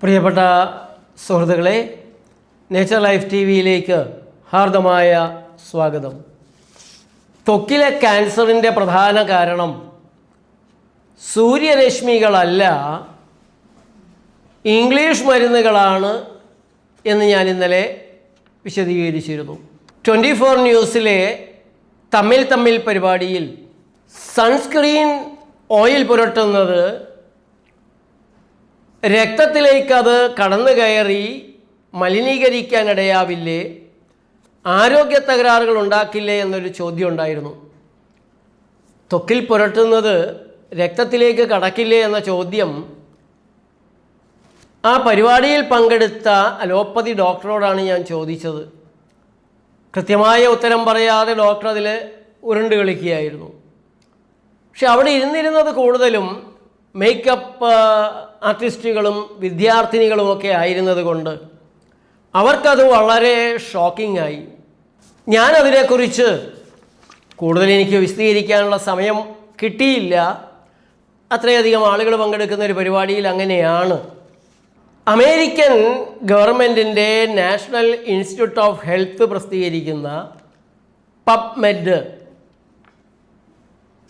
പ്രിയപ്പെട്ട സുഹൃത്തുക്കളെ nature life T വിയിലേക്ക് ഹാർദമായ സ്വാഗതം. ത്വക്കിലെ ക്യാൻസറിന്റെ പ്രധാന കാരണം സൂര്യരശ്മികളല്ല ഇംഗ്ലീഷ് മരുന്നുകളാണ് എന്ന് ഞാൻ ഇന്നലെ വിശദീകരിച്ചിരുന്നു. ട്വന്റി ഫോർ ന്യൂസിലെ തമ്മിൽ തമ്മിൽ പരിപാടിയിൽ സൺസ്ക്രീൻ ഓയിൽ പുരട്ടുന്നത് രക്തത്തിലേക്ക് അത് കടന്നു കയറി മലിനീകരിക്കാനിടയാവില്ലേ? ആരോഗ്യ തകരാറുകൾ ഉണ്ടാക്കില്ലേ എന്നൊരു ചോദ്യം ഉണ്ടായിരുന്നു. ത്വക്കിൽ പുരട്ടുന്നത് രക്തത്തിലേക്ക് കടക്കില്ലേ എന്ന ചോദ്യം ആ പരിപാടിയിൽ പങ്കെടുത്ത അലോപ്പതി ഡോക്ടറോടാണ് ഞാൻ ചോദിച്ചത്. കൃത്യമായ ഉത്തരം പറയാതെ ഡോക്ടർ അതിൽ ഉരുണ്ട് കളിക്കുകയായിരുന്നു. പക്ഷെ അവിടെ ഇരുന്നിരുന്നത് കൂടുതലും മേക്കപ്പ് ആർട്ടിസ്റ്റുകളും വിദ്യാർത്ഥിനികളുമൊക്കെ ആയിരുന്നതുകൊണ്ട് അവർക്കത് വളരെ ഷോക്കിംഗ് ആയി. ഞാനതിനെക്കുറിച്ച് കൂടുതൽ എനിക്ക് വിശദീകരിക്കാനുള്ള സമയം കിട്ടിയില്ല. അത്രയധികം ആളുകൾ പങ്കെടുക്കുന്ന ഒരു പരിപാടിയിൽ അങ്ങനെയാണ്. അമേരിക്കൻ ഗവൺമെന്റിന്റെ നാഷണൽ ഇൻസ്റ്റിറ്റ്യൂട്ട് ഓഫ് ഹെൽത്ത് പ്രസിദ്ധീകരിക്കുന്ന പബ്മെഡ്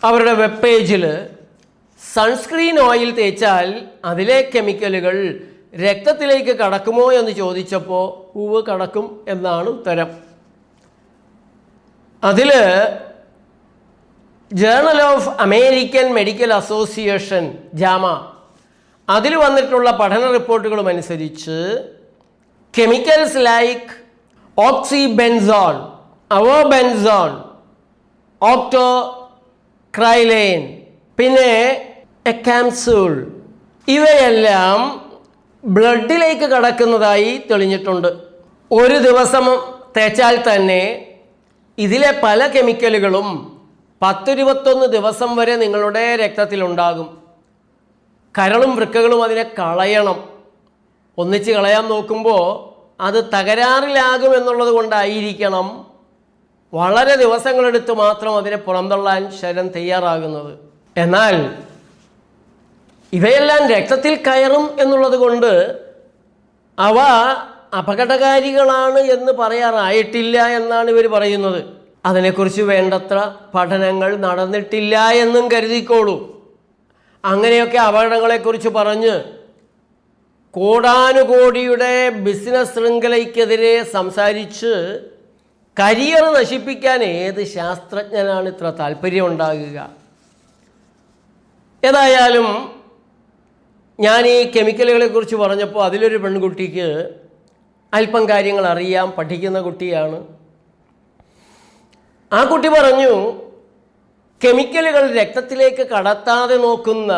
അവരുടെ വെബ് പേജിൽ സൺസ്ക്രീൻ ഓയിൽ തേച്ചാൽ അതിലെ കെമിക്കലുകൾ രക്തത്തിലേക്ക് കടക്കുമോ എന്ന് ചോദിച്ചപ്പോൾ പൂവ് കടക്കും എന്നാണ് ഉത്തരം. അതിൽ Journal of American Medical Association JAMA അതിൽ വന്നിട്ടുള്ള പഠന റിപ്പോർട്ടുകളും അനുസരിച്ച് കെമിക്കൽസ് ലൈക്ക് ഓക്സിബെൻസോൾ അവോബെൻസോൾ ഓക്ടോ ക്രൈലൈൻ പിന്നെ എക്കാംസൂൾ ഇവയെല്ലാം ബ്ലഡിലേക്ക് കടക്കുന്നതായി തെളിഞ്ഞിട്ടുണ്ട്. ഒരു ദിവസം തേച്ചാൽ തന്നെ ഇതിലെ പല കെമിക്കലുകളും പത്തിരുപത്തൊന്ന് ദിവസം വരെ നിങ്ങളുടെ രക്തത്തിലുണ്ടാകും. കരളും വൃക്കകളും അതിനെ കളയണം. ഒന്നിച്ച് കളയാൻ നോക്കുമ്പോൾ അത് തകരാറിലാകും എന്നുള്ളത് കൊണ്ടായിരിക്കണം വളരെ ദിവസങ്ങളെടുത്ത് മാത്രം അതിനെ പുറന്തള്ളാൻ ശരം തയ്യാറാകുന്നത്. എന്നാൽ ഇവയെല്ലാം രക്തത്തിൽ കയറും എന്നുള്ളത് കൊണ്ട് അവ അപകടകാരികളാണ് എന്ന് പറയാറായിട്ടില്ല എന്നാണ് ഇവർ പറയുന്നത്. അതിനെക്കുറിച്ച് വേണ്ടത്ര പഠനങ്ങൾ നടന്നിട്ടില്ല എന്നും കരുതിക്കോളൂ. അങ്ങനെയൊക്കെ അപകടങ്ങളെക്കുറിച്ച് പറഞ്ഞ് കോടാനുകോടിയുടെ ബിസിനസ് ശൃംഖലയ്ക്കെതിരെ സംസാരിച്ച് കരിയർ നശിപ്പിക്കാൻ ഏത് ശാസ്ത്രജ്ഞനാണ് ഇത്ര താല്പര്യം ഉണ്ടാകുക ഏതായാലും ഞാൻ ഈ കെമിക്കലുകളെ കുറിച്ച് പറഞ്ഞപ്പോൾ അതിലൊരു പെൺകുട്ടിക്ക് അല്പം കാര്യങ്ങൾ അറിയാം പഠിക്കുന്ന കുട്ടിയാണ്. ആ കുട്ടി പറഞ്ഞു കെമിക്കലുകൾ രക്തത്തിലേക്ക് കടത്താതെ നോക്കുന്ന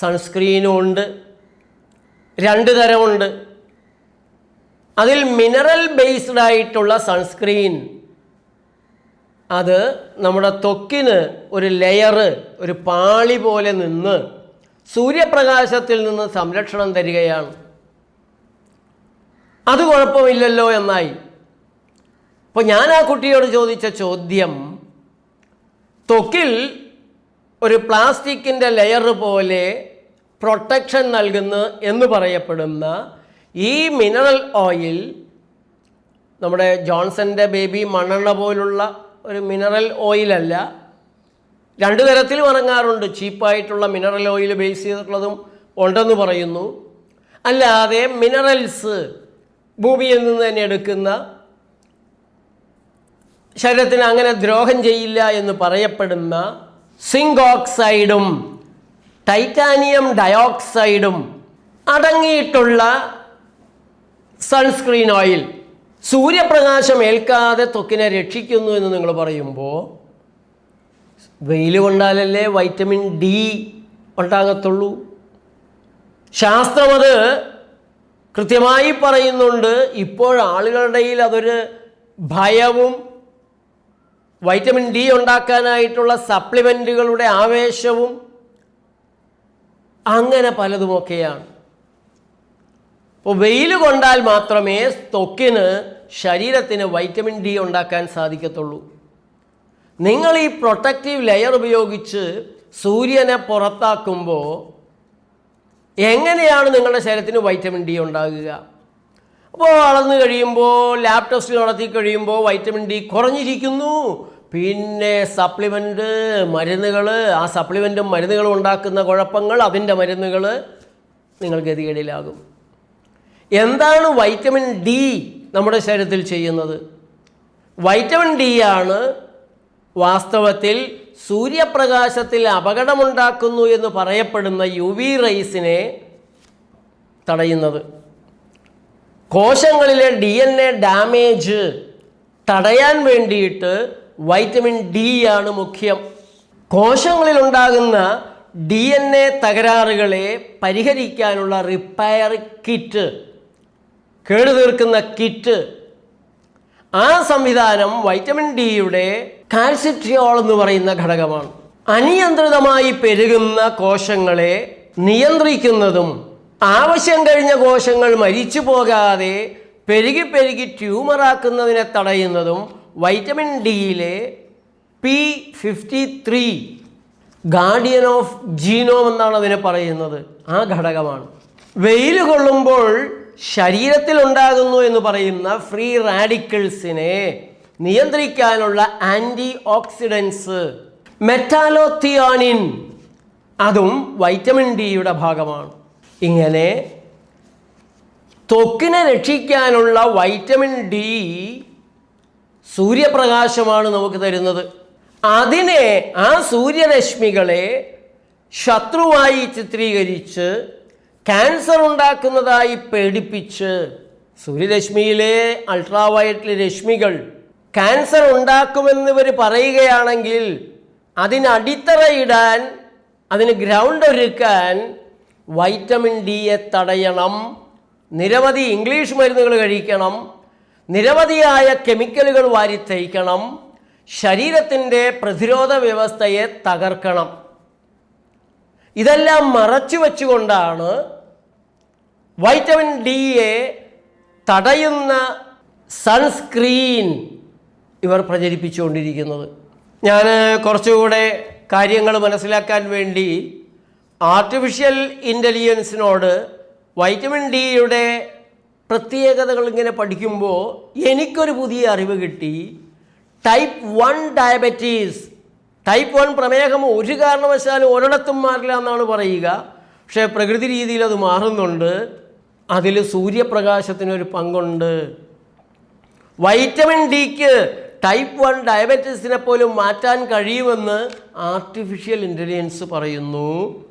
സൺസ്ക്രീനും ഉണ്ട് രണ്ട് തരമുണ്ട്. അതിൽ മിനറൽ ബേസ്ഡ് ആയിട്ടുള്ള സൺസ്ക്രീൻ അത് നമ്മുടെ ത്വക്കിന് ഒരു ലെയറ് ഒരു പാളി പോലെ നിന്ന് സൂര്യപ്രകാശത്തിൽ നിന്ന് സംരക്ഷണം തരികയാണ്. അത് കുഴപ്പമില്ലല്ലോ എന്നായി. അപ്പോൾ ഞാൻ ആ കുട്ടിയോട് ചോദിച്ച ചോദ്യം ത്വക്കിൽ ഒരു പ്ലാസ്റ്റിക്കിന്റെ ലെയർ പോലെ പ്രൊട്ടക്ഷൻ നൽകുന്ന എന്ന് പറയപ്പെടുന്ന ഈ മിനറൽ ഓയിൽ നമ്മുടെ ജോൺസന്റെ ബേബി മണ്ണെണ്ണ പോലുള്ള ഒരു മിനറൽ ഓയിലല്ല രണ്ട് തരത്തിൽ ഇറങ്ങാറുണ്ട് ചീപ്പായിട്ടുള്ള മിനറൽ ഓയിൽ ബേസ് ചെയ്തിട്ടുള്ളതും ഉണ്ടെന്ന് പറയുന്നു. അല്ലാതെ മിനറൽസ് ഭൂമിയിൽ നിന്ന് തന്നെ എടുക്കുന്ന ശരീരത്തിന് അങ്ങനെ ദ്രോഹം ചെയ്യില്ല എന്ന് പറയപ്പെടുന്ന സിങ്ക് ഓക്സൈഡും ടൈറ്റാനിയം ഡയോക്സൈഡും അടങ്ങിയിട്ടുള്ള സൺസ്ക്രീൻ ഓയിൽ സൂര്യപ്രകാശം ഏൽക്കാതെ ത്വക്കിനെ രക്ഷിക്കുന്നു എന്ന് നിങ്ങൾ പറയുമ്പോൾ വെയിൽ കൊണ്ടാലല്ലേ വൈറ്റമിൻ ഡി ഉണ്ടാകത്തുള്ളൂ? ശാസ്ത്രം അത് കൃത്യമായി പറയുന്നുണ്ട് ഇടയിൽ അതൊരു ഭയവും വൈറ്റമിൻ ഡി ഉണ്ടാക്കാനായിട്ടുള്ള സപ്ലിമെന്റുകളുടെ ആവേശവും അങ്ങനെ പലതുമൊക്കെയാണ്. അപ്പോൾ വെയിൽ കൊണ്ടാൽ മാത്രമേ ത്വക്കിന് ശരീരത്തിന് വൈറ്റമിൻ ഡി ഉണ്ടാക്കാൻ സാധിക്കത്തുള്ളൂ. നിങ്ങൾ ഈ പ്രൊട്ടക്റ്റീവ് ലെയർ ഉപയോഗിച്ച് സൂര്യനെ പുറത്താക്കുമ്പോൾ എങ്ങനെയാണ് നിങ്ങളുടെ ശരീരത്തിന് വൈറ്റമിൻ ഡി ഉണ്ടാകുക? അപ്പോൾ വളർന്നു കഴിയുമ്പോൾ ലാബ് ടെസ്റ്റ് നടത്തി കഴിയുമ്പോൾ വൈറ്റമിൻ ഡി കുറഞ്ഞിരിക്കുന്നു. പിന്നെ സപ്ലിമെന്റ് മരുന്നുകൾ ആ സപ്ലിമെന്റും മരുന്നുകളും ഉണ്ടാക്കുന്ന കുഴപ്പങ്ങൾ അതിന്റെ മരുന്നുകൾ നിങ്ങൾ ഗതികേടിലാകും. എന്താണ് വൈറ്റമിൻ ഡി നമ്മുടെ ശരീരത്തിൽ ചെയ്യുന്നത്? വൈറ്റമിൻ ഡി ആണ് വാസ്തവത്തിൽ സൂര്യപ്രകാശത്തിൽ അപകടമുണ്ടാക്കുന്നു എന്ന് പറയപ്പെടുന്ന യു വി റൈസിനെ തടയുന്നത്. കോശങ്ങളിലെ ഡി എൻ എ ഡാമേജ് തടയാൻ വേണ്ടിയിട്ട് വൈറ്റമിൻ ഡി ആണ് മുഖ്യം. കോശങ്ങളിൽ ഉണ്ടാകുന്ന ഡി എൻ എ തകരാറുകളെ പരിഹരിക്കാനുള്ള റിപ്പയർ കിറ്റ് കേടുതീർക്കുന്ന കിറ്റ്. ആ സംവിധാനം വൈറ്റമിൻ ഡിയുടെ കാൽസിട്രിയോൾ എന്ന് പറയുന്ന ഘടകമാണ്. അനിയന്ത്രിതമായി പെരുകുന്ന കോശങ്ങളെ നിയന്ത്രിക്കുന്നതും ആവശ്യം കഴിഞ്ഞ കോശങ്ങൾ മരിച്ചു പോകാതെ പെരുകി പെരുകി ട്യൂമറാക്കുന്നതിനെ തടയുന്നതും vitamin ഡിയിലെ P fifty three guardian of genome എന്നാണ് അതിനെ പറയുന്നത്. ആ ഘടകമാണ്. വെയിൽ കൊള്ളുമ്പോൾ ശരീരത്തിൽ ഉണ്ടാകുന്നു എന്ന് പറയുന്ന ഫ്രീ റാഡിക്കിൾസിനെ നിയന്ത്രിക്കാനുള്ള ആന്റി ഓക്സിഡൻസ് മെറ്റാലോത്തിയാനിൻ അതും വൈറ്റമിൻ ഡിയുടെ ഭാഗമാണ്. ഇങ്ങനെ ത്വക്കിനെ രക്ഷിക്കാനുള്ള വൈറ്റമിൻ ഡി സൂര്യപ്രകാശമാണ് നമുക്ക് തരുന്നത്. അതിനെ ആ സൂര്യരശ്മികളെ ശത്രുവായി ചിത്രീകരിച്ച് ക്യാൻസർ ഉണ്ടാക്കുന്നതായി പേടിപ്പിച്ച് സൂര്യരശ്മിയിലെ അൾട്രാവയറ്റിലെ രശ്മികൾ ക്യാൻസർ ഉണ്ടാക്കുമെന്ന് ഇവർ പറയുകയാണെങ്കിൽ അതിന് അടിത്തറയിടാൻ അതിന് ഗ്രൗണ്ട് ഒരുക്കാൻ വൈറ്റമിൻ ഡിയെ തടയണം. നിരവധി ഇംഗ്ലീഷ് മരുന്നുകൾ കഴിക്കണം. നിരവധിയായ കെമിക്കലുകൾ വാരിത്തയ്ക്കണം ശരീരത്തിന്റെ പ്രതിരോധ വ്യവസ്ഥയെ തകർക്കണം. ഇതെല്ലാം മറച്ചു വെച്ചുകൊണ്ടാണ് വൈറ്റമിൻ ഡിയെ തടയുന്ന സൺസ്ക്രീൻ ഇവർ പ്രചരിപ്പിച്ചുകൊണ്ടിരിക്കുന്നത്. ഞാൻ കുറച്ചുകൂടെ കാര്യങ്ങൾ മനസ്സിലാക്കാൻ വേണ്ടി ആർട്ടിഫിഷ്യൽ ഇന്റലിജൻസിനോട് വൈറ്റമിൻ ഡിയുടെ പ്രത്യേകതകൾ ഇങ്ങനെ പഠിക്കുമ്പോൾ എനിക്കൊരു പുതിയ അറിവ് കിട്ടി. Type one diabetes. Type one പ്രമേഹം ഒരു കാരണവശാലും ഒരിടത്തും മാറില്ല എന്നാണ് പറയുക. പക്ഷേ പ്രകൃതി രീതിയിൽ അത് മാറുന്നുണ്ട്. അതിൽ സൂര്യപ്രകാശത്തിനൊരു പങ്കുണ്ട്. വൈറ്റമിൻ ഡിക്ക് ടൈപ്പ് വൺ ഡയബറ്റീസിനെ പോലും മാറ്റാൻ കഴിയുമെന്ന് ആർട്ടിഫിഷ്യൽ ഇന്റലിജൻസ് പറയുന്നു.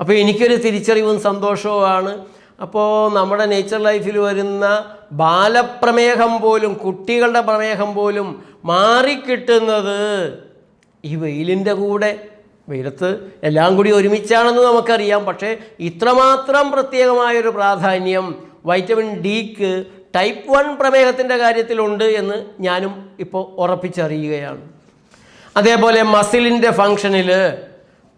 അപ്പോൾ എനിക്കൊരു തിരിച്ചറിവും സന്തോഷവുമാണ്. അപ്പോൾ നമ്മുടെ നേച്ചർ ലൈഫിൽ വരുന്ന ബാലപ്രമേഹം പോലും കുട്ടികളുടെ പ്രമേഹം പോലും മാറിക്കിട്ടുന്നത് ഈ വെയിലിന്റെ കൂടെ. വെയിലത്ത് എല്ലാം കൂടി ഒരുമിച്ചാണെന്ന് നമുക്കറിയാം. പക്ഷേ ഇത്രമാത്രം പ്രത്യേകമായൊരു പ്രാധാന്യം വൈറ്റമിൻ ഡിക്ക് ടൈപ്പ് വൺ പ്രമേഹത്തിന്റെ കാര്യത്തിലുണ്ട് എന്ന് ഞാനും ഇപ്പോൾ ഉറപ്പിച്ചറിയുകയാണ്. അതേപോലെ മസിലിന്റെ ഫങ്ഷനിൽ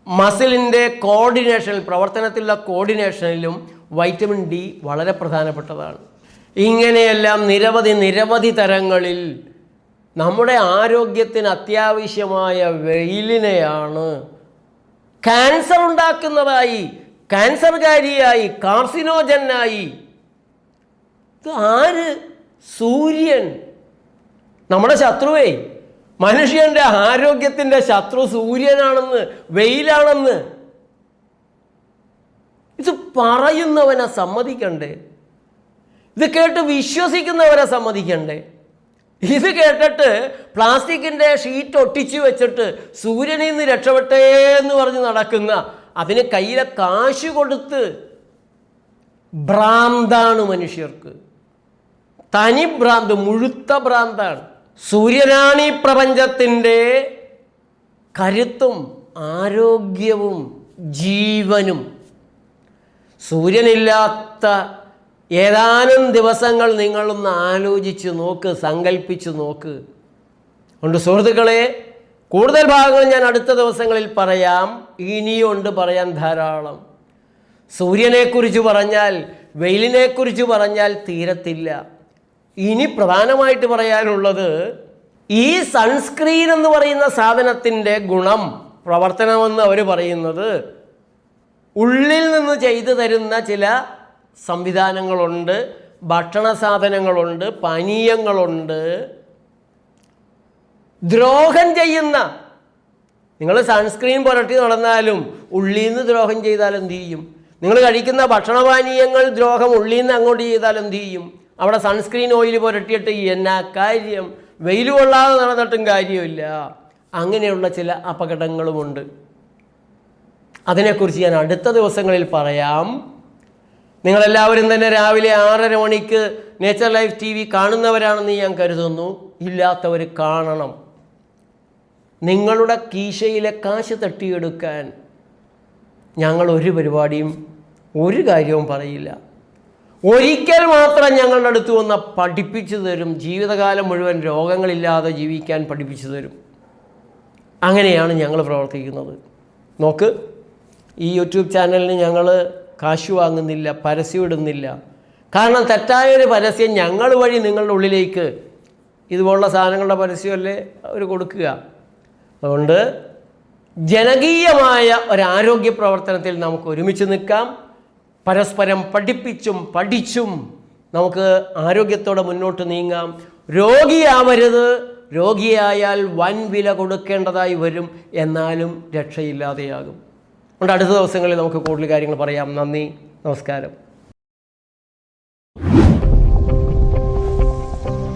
മസിലിന്റെ കോർഡിനേഷനിൽ പ്രവർത്തനത്തിലുള്ള കോർഡിനേഷനിലും വൈറ്റമിൻ ഡി വളരെ പ്രധാനപ്പെട്ടതാണ്. ഇങ്ങനെയെല്ലാം നിരവധി നിരവധി തരങ്ങളിൽ നമ്മുടെ ആരോഗ്യത്തിന് അത്യാവശ്യമായ വെയിലിനെയാണ് ക്യാൻസർ ഉണ്ടാക്കുന്നതായി ക്യാൻസർകാരിയായി കാർസിനോജനായി ഇത് ആര്? സൂര്യൻ. നമ്മുടെ ശത്രുവേ. മനുഷ്യന്റെ ആരോഗ്യത്തിന്റെ ശത്രു സൂര്യനാണെന്ന് വെയിലാണെന്ന്. ഇത് പറയുന്നവനെ സമ്മതിക്കണ്ടേ? ഇത് കേട്ട് വിശ്വസിക്കുന്നവരെ സമ്മതിക്കണ്ടേ? ഇത് കേട്ടിട്ട് പ്ലാസ്റ്റിക്കിന്റെ ഷീറ്റ് ഒട്ടിച്ചു വെച്ചിട്ട് സൂര്യനിൽ നിന്ന് രക്ഷപ്പെട്ടേ എന്ന് പറഞ്ഞ് നടക്കുന്ന അതിന് കയ്യിലെ കാശ് കൊടുത്ത് ഭ്രാന്താണ് മനുഷ്യർക്ക്. തനി ഭ്രാന്ത് മുഴുത്ത ഭ്രാന്താണ്. സൂര്യനാണ് ഈ പ്രപഞ്ചത്തിന്റെ കരുത്തും ആരോഗ്യവും ജീവനും. സൂര്യനില്ലാത്ത ഏതാനും ദിവസങ്ങൾ നിങ്ങളൊന്ന് ആലോചിച്ച് നോക്ക് സങ്കല്പിച്ച് നോക്ക്. ഉണ്ട് സുഹൃത്തുക്കളെ കൂടുതൽ ഭാഗങ്ങൾ ഞാൻ അടുത്ത ദിവസങ്ങളിൽ പറയാം. ഇനിയുണ്ട് പറയാൻ ധാരാളം. സൂര്യനെക്കുറിച്ച് പറഞ്ഞാൽ വെയിലിനെക്കുറിച്ച് പറഞ്ഞാൽ തീരത്തില്ല. ഇനി പ്രധാനമായിട്ട് പറയാനുള്ളത് ഈ സൺസ്ക്രീൻ എന്ന് പറയുന്ന സാധനത്തിന്റെ ഗുണം പ്രവർത്തനമെന്ന് അവർ പറയുന്നത് ഉള്ളിൽ നിന്ന് ചെയ്തു തരുന്ന ചില സംവിധാനങ്ങളുണ്ട് ഭക്ഷണ സാധനങ്ങളുണ്ട് പാനീയങ്ങളുണ്ട്. ദ്രോഹം ചെയ്യുന്ന നിങ്ങൾ സൺസ്ക്രീൻ പുരട്ടി നടന്നാലും ഉള്ളിൽ നിന്ന് ദ്രോഹം ചെയ്താൽ എന്ത് ചെയ്യും? നിങ്ങൾ കഴിക്കുന്ന ഭക്ഷണപാനീയങ്ങൾ ദ്രോഹം ഉള്ളിൽ നിന്ന് അങ്ങോട്ട് ചെയ്താൽ എന്ത് ചെയ്യും? അവിടെ സൺസ്ക്രീൻ ഓയിൽ പുരട്ടിയിട്ട് എന്നാ കാര്യം? വെയിൽ കൊള്ളാതെ നടന്നിട്ടും കാര്യമില്ല. അങ്ങനെയുള്ള ചില അപകടങ്ങളുമുണ്ട്. അതിനെക്കുറിച്ച് ഞാൻ അടുത്ത ദിവസങ്ങളിൽ പറയാം. നിങ്ങളെല്ലാവരും തന്നെ രാവിലെ ആറര മണിക്ക് നേച്ചർ ലൈഫ് ടി വി കാണുന്നവരാണെന്ന് ഞാൻ കരുതുന്നു. ഇല്ലാത്തവർ കാണണം. നിങ്ങളുടെ കീശയിലെ കാശ് തട്ടിയെടുക്കാൻ ഞങ്ങൾ ഒരു പരിപാടിയും ഒരു കാര്യവും പറയില്ല. ഒരിക്കൽ മാത്രം ഞങ്ങളുടെ അടുത്ത് വന്ന പഠിപ്പിച്ചു തരും. ജീവിതകാലം മുഴുവൻ രോഗങ്ങളില്ലാതെ ജീവിക്കാൻ പഠിപ്പിച്ചു തരും. അങ്ങനെയാണ് ഞങ്ങൾ പ്രവർത്തിക്കുന്നത്. നോക്ക് ഈ യൂട്യൂബ് ചാനലിന് ഞങ്ങൾ കാശ് വാങ്ങുന്നില്ല പരസ്യം ഇടുന്നില്ല. കാരണം തെറ്റായൊരു പരസ്യം ഞങ്ങൾ വഴി നിങ്ങളുടെ ഉള്ളിലേക്ക് ഇതുപോലുള്ള സാധനങ്ങളുടെ പരസ്യമല്ലേ അവർ കൊടുക്കുക. അതുകൊണ്ട് ജനകീയമായ ഒരാരോഗ്യ പ്രവർത്തനത്തിൽ നമുക്ക് ഒരുമിച്ച് നിൽക്കാം. പരസ്പരം പഠിപ്പിച്ചും പഠിച്ചും നമുക്ക് ആരോഗ്യത്തോടെ മുന്നോട്ട് നീങ്ങാം. രോഗിയാവരുത്. രോഗിയായാൽ വൻ വില കൊടുക്കേണ്ടതായി വരും. എന്നാലും രക്ഷയില്ലാതെയാകും. അതുകൊണ്ട് അടുത്ത ദിവസങ്ങളിൽ നമുക്ക് കൂടുതൽ കാര്യങ്ങൾ പറയാം. നന്ദി. നമസ്കാരം.